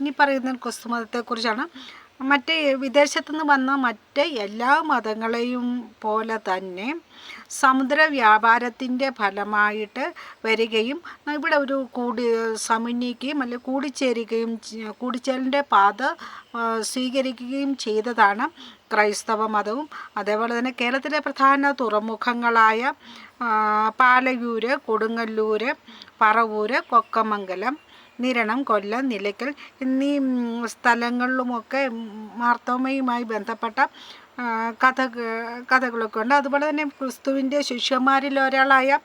ഇനി പറയുന്ന ക്രിസ്തു മതത്തെക്കുറിച്ചാണ് മറ്റ് വിദേശത്തുനിന്ന് വന്ന മറ്റ് എല്ലാ മതങ്ങളെയും പോലെ തന്നെ സമുദ്ര വ്യാപാരത്തിന്റെ ഫലമായിട്ട് വരികയും ഇവിടെ ഒരു കൂടി സമന്വയിക്കുകയും അല്ലെങ്കിൽ കൂടിച്ചേരുകയും കൂടിച്ചേരലിന്റെ പാത സ്വീകരിക്കുകയും ചെയ്തതാണ് ക്രൈസ്തവ മതവും. അതേപോലെ തന്നെ കേരളത്തിലെ പ്രധാന തുറമുഖങ്ങളായ പാലയൂര് കൊടുങ്ങല്ലൂര് പറവൂര് കൊക്കമംഗലം നിരണം കൊല്ലം നിലയ്ക്കൽ എന്നീ സ്ഥലങ്ങളിലുമൊക്കെ മാർത്തോമയുമായി ബന്ധപ്പെട്ട കഥ കഥകളൊക്കെ ഉണ്ട്. അതുപോലെ തന്നെ ക്രിസ്തുവിന്റെ ശിഷ്യന്മാരിൽ ഒരാളായ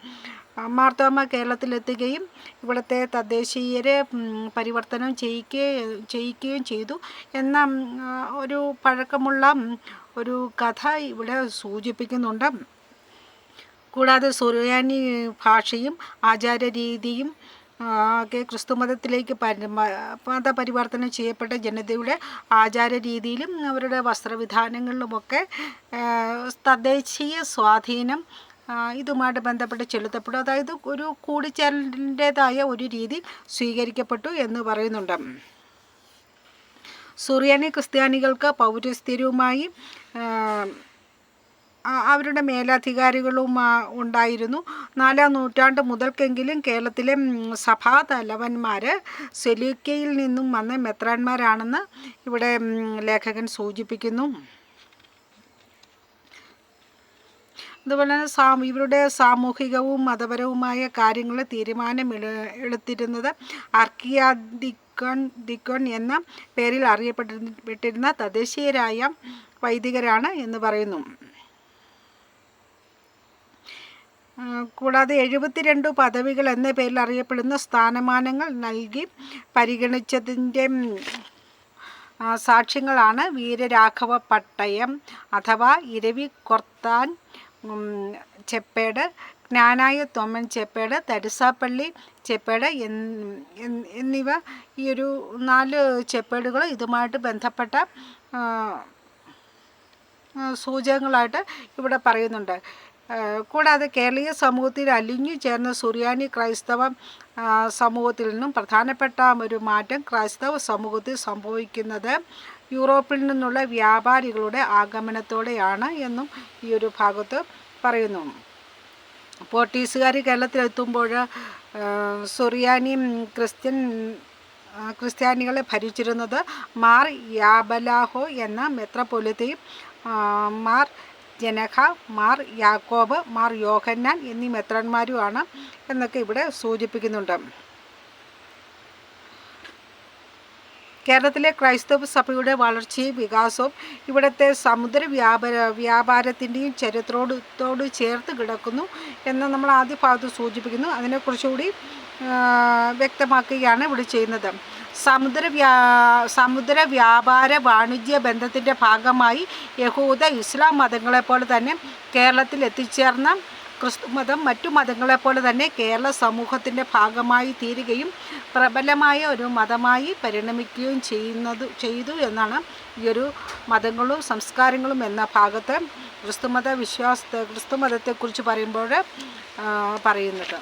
മാർത്തോമ കേരളത്തിലെത്തുകയും ഇവിടുത്തെ തദ്ദേശീയരെ പരിവർത്തനം ചെയ്യിക്കുകയും ചെയ്യിക്കുകയും ചെയ്തു എന്ന ഒരു പഴക്കമുള്ള ഒരു കഥ ഇവിടെ സൂചിപ്പിക്കുന്നുണ്ട്. കൂടാതെ സുറിയാനി ഭാഷയും ആചാരരീതിയും ആ, ഒക്കെ ക്രിസ്തുമതത്തിലേക്ക് പരി മതപരിവർത്തനം ചെയ്യപ്പെട്ട ജനതയുടെ ആചാര രീതിയിലും അവരുടെ വസ്ത്രവിധാനങ്ങളിലുമൊക്കെ തദ്ദേശീയ സ്വാധീനം ഇതുമായിട്ട് ബന്ധപ്പെട്ട് ചെലുത്തപ്പെട്ടു. അതായത് ഒരു കൂടിച്ചേരലിന്റേതായ ഒരു രീതി സ്വീകരിക്കപ്പെട്ടു എന്ന് പറയുന്നുണ്ട്. സുറിയാനി ക്രിസ്ത്യാനികൾക്ക് ആ- അവരുടെ മേലധികാരികളും ഉണ്ടായിരുന്നു. നാലാം നൂറ്റാണ്ട് മുതൽക്കെങ്കിലും കേരളത്തിലെ സഭാ തലവന്മാർ സെലൂക്കയിൽ നിന്നും വന്ന മെത്രാന്മാരാണെന്ന് ഇവിടെ ലേഖകൻ സൂചിപ്പിക്കുന്നു. അതുപോലെ തന്നെ സാ ഇവരുടെ സാമൂഹികവും മതപരവുമായ കാര്യങ്ങൾ തീരുമാനം എടു- എടുത്തിരുന്നത് അർക്കിയാദിക്കൺ ദിക്കൺ എന്ന പേരിൽ അറിയപ്പെട്ടിരുന്ന തദ്ദേശീയരായ വൈദികരാണ് എന്ന് പറയുന്നു. കൂടാതെ എഴുപത്തിരണ്ട് പദവികൾ എന്ന പേരിൽ അറിയപ്പെടുന്ന സ്ഥാനമാനങ്ങൾ നൽകി പരിഗണിച്ചതിന്റെ സാക്ഷ്യങ്ങളാണ് വീരരാഘവ പട്ടയം അഥവാ ഇരവി കൊർത്താൻ ചെപ്പേട് ജ്ഞാനായ തോമൻ ചെപ്പേട് തരിസാപ്പള്ളി ചെപ്പേട് എന്ന്- എന്ന് എന്നിവ ഈ ഒരു നാല് ചെപ്പേടുകൾ ഇതുമായിട്ട് ബന്ധപ്പെട്ട സൂചകങ്ങളായിട്ട് ഇവിടെ പറയുന്നുണ്ട്. കൂടാതെ കേരളീയ സമൂഹത്തിൽ അലിഞ്ഞു ചേർന്ന സുറിയാനി ക്രൈസ്തവ സമൂഹത്തിൽ നിന്നും പ്രധാനപ്പെട്ട ഒരു മാറ്റം ക്രൈസ്തവ സമൂഹത്തിൽ സംഭവിക്കുന്നത് യൂറോപ്പിൽ നിന്നുള്ള വ്യാപാരികളുടെ ആഗമനത്തോടെയാണ് എന്നും ഈ ഒരു ഭാഗത്ത് പറയുന്നു. പോർട്ടീസുകാർ കേരളത്തിലെത്തുമ്പോൾ സുറിയാനി ക്രിസ്ത്യൻ ക്രിസ്ത്യാനികളെ ഭരിച്ചിരുന്നത് മാർ യാബലാഹോ എന്ന മെത്രപൊലിത്തയും മാർ ജനഹ മാർ യാക്കോബ് മാർ യോഹന്നാൻ എന്നീ മെത്രന്മാരുമാണ് എന്നൊക്കെ ഇവിടെ സൂചിപ്പിക്കുന്നുണ്ട്. കേരളത്തിലെ ക്രൈസ്തവ സഭയുടെ വളർച്ചയും വികാസവും ഇവിടുത്തെ സമുദ്ര വ്യാപാര വ്യാപാരത്തിന്റെയും ചരിത്രത്തോട് ചേർത്ത് കിടക്കുന്നു എന്ന് നമ്മൾ ആദ്യ ഭാഗത്ത് സൂചിപ്പിക്കുന്നു. അതിനെക്കുറിച്ചുകൂടി വ്യക്തമാക്കുകയാണ് ഇവിടെ ചെയ്യുന്നത്. സമുദ്ര വ്യാ സമുദ്ര വ്യാപാര വാണിജ്യ ബന്ധത്തിന്റെ ഭാഗമായി യഹൂദ ഇസ്ലാം മതങ്ങളെപ്പോലെ തന്നെ കേരളത്തിൽ എത്തിച്ചേർന്ന ക്രിസ്തു മതം മറ്റു മതങ്ങളെപ്പോലെ തന്നെ കേരള സമൂഹത്തിന്റെ ഭാഗമായി തീരുകയും പ്രബലമായ ഒരു മതമായി പരിണമിക്കുകയും ചെയ്യുന്നത് ചെയ്തു എന്നാണ് ഈ ഒരു മതങ്ങളും സംസ്കാരങ്ങളും എന്ന ഭാഗത്ത് ക്രിസ്തുമത വിശ്വാസത്തെ ക്രിസ്തുമതത്തെക്കുറിച്ച് പറയുമ്പോൾ പറയുന്നത്.